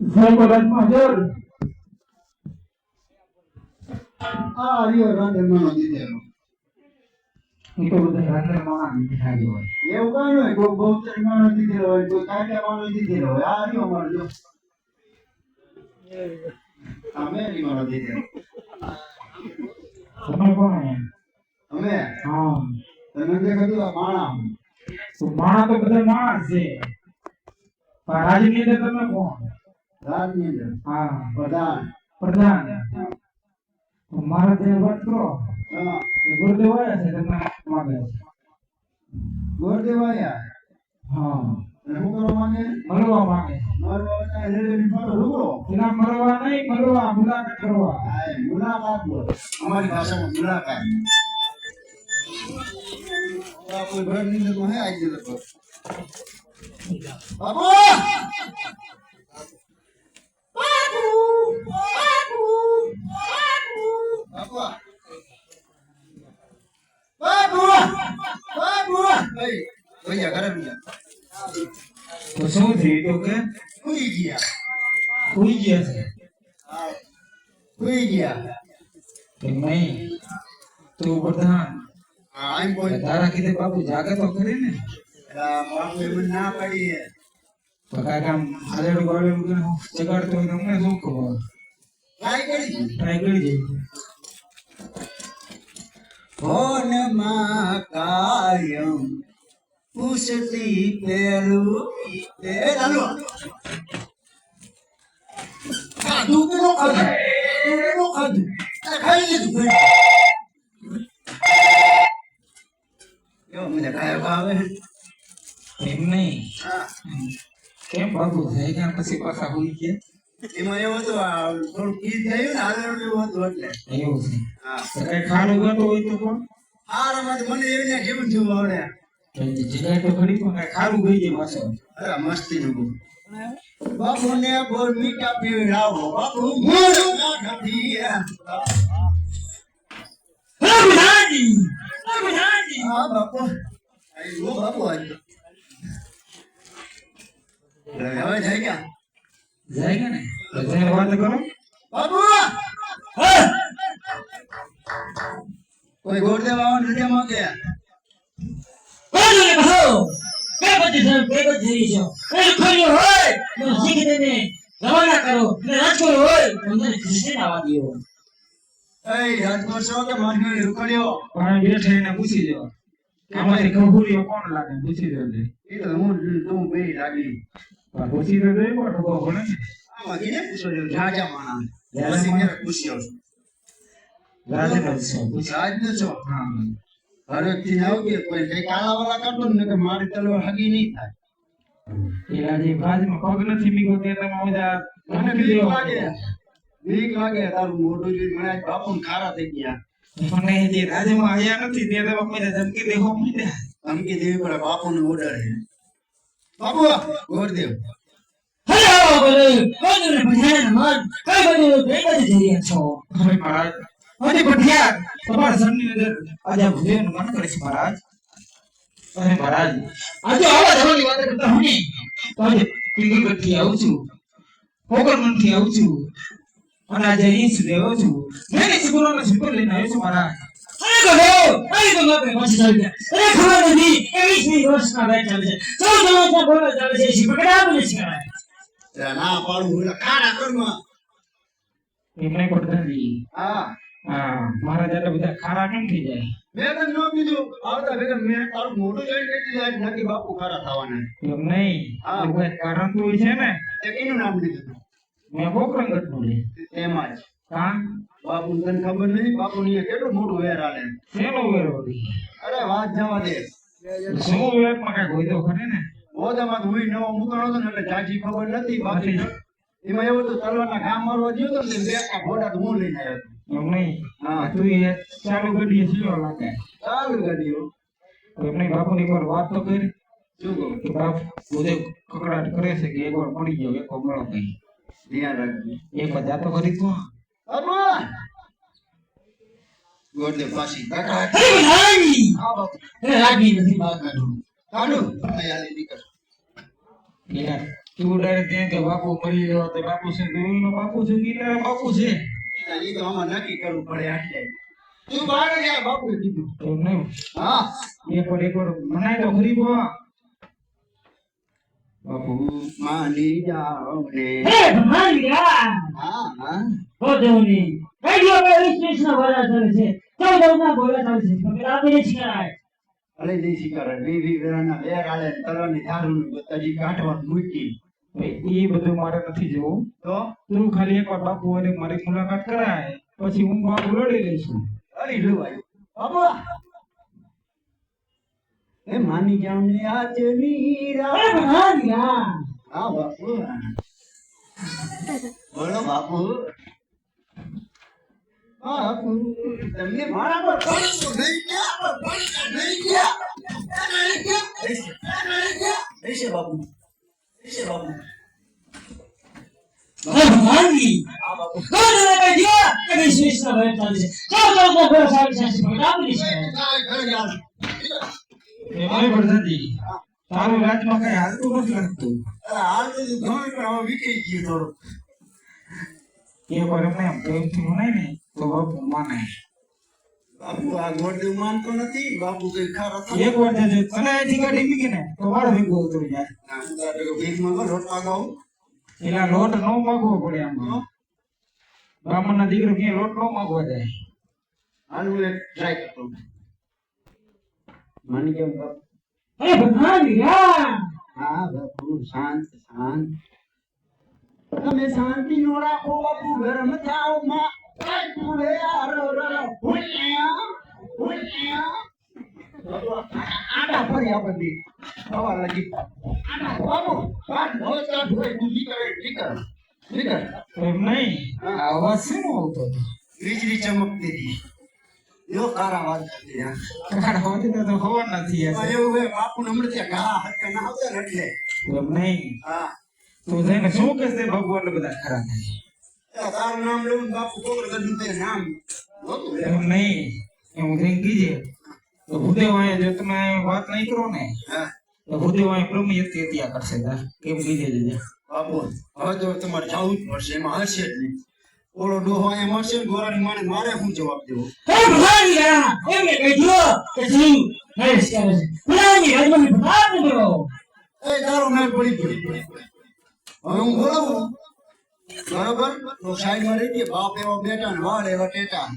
જય બળદ મહાજર આ રહ્યો રાંધણમાંનો દીધેલો. એ તો બધા માણસ બિહારી હોય એવું કાંઈ નહીં, કોઈ બહુચરીમાંનો દીધેલો હોય, કોઈ કાંઠિયામાંનો દીધેલો હોય. આ રહ્યો મારો જો. આ મેરીમાંનો દીધેલો. તમે કોણ? અમે હા તને જે કીધું આ માણા. તો માણસ તો બધા માણસ છે પણ રાજની અંદર તમે કોણ રાજની હા પ્રધાન. પ્રધાન તો મારા જે વાત કરો ગુરુદેવ આવ્યા છે તમને માગે છે ગોરદેવ આયા. હા શું કરવા માંગે? મળવા માંગે મળવા નહીં મળવા મુલાકાત કરવા મુલાકાત અમારી ભાષામાં મુલાકાત. કોઈ અંદરમાં હે આઈ. બાપુ! બાપુ! તો શું થયું તો કે? સુઈ ગયા. સુઈ ગયા છે. સુઈ ગયા. તો નહીં. તું પ્રધાન તારા કીધે બાપુ જાગે તો ખરી ને? બાપુ ના પાડી હે. તો કાંઈક આમ હાલેડું બાલેડું કરીને જગાડતો હોય અમને શું ખબર? ટ્રાય કરી ટ્રાય કરી જઈએ ફોનમાં કાયમ પૂછતી ખાઈ લીધું કેવો મને ખાયા ભાવે એમ નહીં કેમ થઈ ગયા પછી પાછા હોઈ ગયા એમાં એવું હતું થોડું કીધ થયું ને હાલેલું એવું હતું એટલે એવું છે કઈ ગાતો હોય તો પણ આ રમત મને એવી ને કેવું થયું આવડે જગાડ તો ખરી પણ ખાડું ગઈ જાય પાછો અરે મસ્તી નું બાપુ ને બોલ મીઠા પીવડાવો બાપુ મોઢું ના ઢબીએ. હા. બાપુ. આઈ ગયો બાપુ આજ. હવે જઈ ગયા? જાય કે ને? તો જઈને વાત કરો. બાપુ! કોઈ ગોળદેવ આવવાનું નથી માંગે બોલો કહો કે બધું સર કે બધું થઈ છો એ ખોલ્યો હોય તો શીખ દેને રવાના કરો. અને રાજકોટ હોય તો મને કૃષ્ણ આવવા દો. એ રાજકોટ છો કે મારી રૂકડ્યો પણ બેઠા પૂછી જો આમાંથી ખબુરીઓ કોણ લાગે? પૂછી દો એ તો હું તું બે લાગી. પણ પૂછી તો જોઈ પણ ખબર કોણ આમાં કીને પૂછો જો જાજા માણા ક્યારે પૂછ્યો? છું છો. રાજ છો? હા. હરેકથી આવ કે કોઈ કઈ કાલાવાલા કરતો ને કે મારી તલવાર હગી નહીં થાય. પેલા જે બાજમાં પગ નથી મીગો તે તમે બધા મને બીક લાગે. બીક લાગે તારું મોઢું જોઈ મને આજ બાપુ ખારા થઈ ગયા. પણ જે રાજ્યમાં આયા નથી તે તમે બધા ધમકી દેવા માંડ્યા ધમકી દેવી પડે બાપુ નો ઓર્ડર છે બાપુ ગોરદેવ. હેલો બોલો મન કઈ બધું કઈ બધું થઈ રહ્યા છો? હવે મહારાજ હજી ભઠિયાર તમારા સરની અંદર આજે આ ભૂદેવનું મન કરે છે મહારાજ. અરે મહારાજ આજે આવા ધર્મની વાત કરતા હું તો આજે પીગલગઢથી આવું છું પોકરમનથી આવું છું અને આજે અહીં સુધી આવ્યો છું. મેં સિગુરોનો સિગુર લઈને આવ્યો છું મહારાજ. અરે કહો અરે તો માપે પછી ચાલી ગયા અરે ખબર નથી એ વીસ વર્ષના બેચ ચાલે છે ચૌદ વર્ષના બોલા ચાલે છે શી પકડા બોલે છે ના પાડું હું ખારા કરમાં એમને પડતા હા હા. એટલે બધા ખારા કેમ થઈ જાય? મેં તને ન કીધું. આવતા ભેગા મેં તારું મોઢું જોઈને કહી દીધું નક્કી બાપુ ખારા થવાના એમ નહીં. હા. કોઈ કારણ તો છે ને. તે કેનું નામ લીધું મેં પોકરંગઢનું લે તેમાં જ. હા? બાપુ તને ખબર નહીં બાપુ ની કેટલું મોટું વેર આલે શેનો વેર અરે વાત જવા દે. શું વેરમાં કાંઈક હોય તો ખરે ને? તો હુઈ નવો મૂકણો હતો ને એટલે ચાચી ખબર નથી બાકી એમાં એવું હતું તલવારના ઘા મારવા ગયો તો ને બે ઘોડા તો હું લઈને આવ્યો હતો. નહીં? હા. તું એ ચાલુ ગાડીએ સીધો લાગે. ચાલુ ગાડીઓ તો એમને બાપુની એકવાર વાત તો કરી. શું કહું? કે બાપ બધે કકડાટ કરે છે કે એકવાર પડી ગયો એક મળો કઈ ધ્યાન રાખજો. એક વાર જાતો કરી તો. ગોળદેવ પાછી કાકા અરે આ બાપુ. રાગી નથી બાગ કાઢું કાઢું. અહીંયા નીકળ. યાર તું ડાયરેક્ટ ત્યાં કે બાપુ મરી ગયો તો બાપુ છે તું બાપુ છે કે બાપુ છે. એ તો આમાં નક્કી કરવું પડે આટલે. તું બહાર જાય બાપુ કીધું. તો નહીં? હા. એક વાર એક મનાય તો ખરી બા. બાપુ માની જાઓ ને. હે માની હા હા. હો દેવની કઈ ગયો કે વીસ વીસ ચાલે છે. કઈ ચૌદ ના બોલા ચાલે છે. તો પેલા આપીને શીખરાય અલે જઈ શિકાર વી વી વેરાના બે ગાલે તલવાની ધારું તજી કાઢવા મૂકી એ બધું મારે નથી જોવું. તો? તું ખાલી એકવાર બાપુ અને મારી મુલાકાત કરાય પછી હું બાપુ લડી લઈશું. અરે લુવાય બાપુ! એ માની જાઉં ને આજ ગયા હા બાપુ. બોલો બાપુ. બાપુ. તમને મારા પર પડતું નહીં ગયા? પર પડતું નહીં ગયા? નહીં ગયા? નહીં ગયા બાપુ. રહેશે બાપુ હે ભગવાન કી હા બાપુ કોણ ને કઈ ગયો કે વીસ વીસ ના બોલા ચાલે છે ચૌદ ચૌદ ના બોલા ચાલે છે તો પેલા આપીને શીખરાય ઘરે જાઓ. એમાંય વરસાદી તારું રાજમાં કઈ હાલતું નથી લાગતું અરે હાલ તો ઘણું પણ હવે વીખાઈ ગયું થોડું એક વાર એમને એમ પ્રેમથી મનાય ને તો બાપુ માને બાપુ આ ગોડું માનતો નથી. બાપુ કઈ ખારો થાય એક વાર જજો. તને અહીંથી ગાડી મૂકી ને? તો વાળ ભેગું ઉતરી જાય. ના, હું ભીખ માંગો, લોટ માંગાવું. એલા લોટ નો માગવો પડે આમાં. બ્રાહ્મણના દીકરો ક્યાંય લોટ નો માગવા જાય. એક try કરતો. માની કેમ બાપુ? ભગવાન હા બાપુ શાંત શાંત. તમે શાંતિ નો રાખો બાપુ. ગરમ થાવમાં બધી હવા લાગી હવે હોય તું એમ નહીં. આવતો હતો વીજળી ચમકતી હતી એવો કારા વાત કરતી તો ખબર નથી એવું હે. બાપુ ને હમણાં ઘા હરખા ના આવતા એટલે એમ નહીં હા તું જઈને શું કહેશે ભગવાન બધા. ખરા થાય તો તારું નામ લઉં બાપુ કોબર ગઢું તે નામ એમ નહીં એમ જઈને કીજે. તો ભૂદેવ જો તમે વાત નહીં કરો ને તો ભૂદેવ બ્રહ્મ યત્ય ત્યાં કરશે તા કેમ કીધે જજે બાપુ હવે તો તમારે જવું જ પડશે એમાં હશે જ નહીં. ઓલો ડોહો અહીંયા મળશે ને ગોરાની માને મારે શું જવાબ દેવો? હે ભગવાન ગયા એમને કઈ કે શું નરેશ કરે છે? પેલાની રાજમાં પ્રતાપ બોલો એ તારો મેળ પડી પડી પડી પડી. હવે હું બોલાવું? બરોબર? તો સાઈડમાં રહી ગઈ બાપ એવા બેટા ને વાળ એવા ટેટા.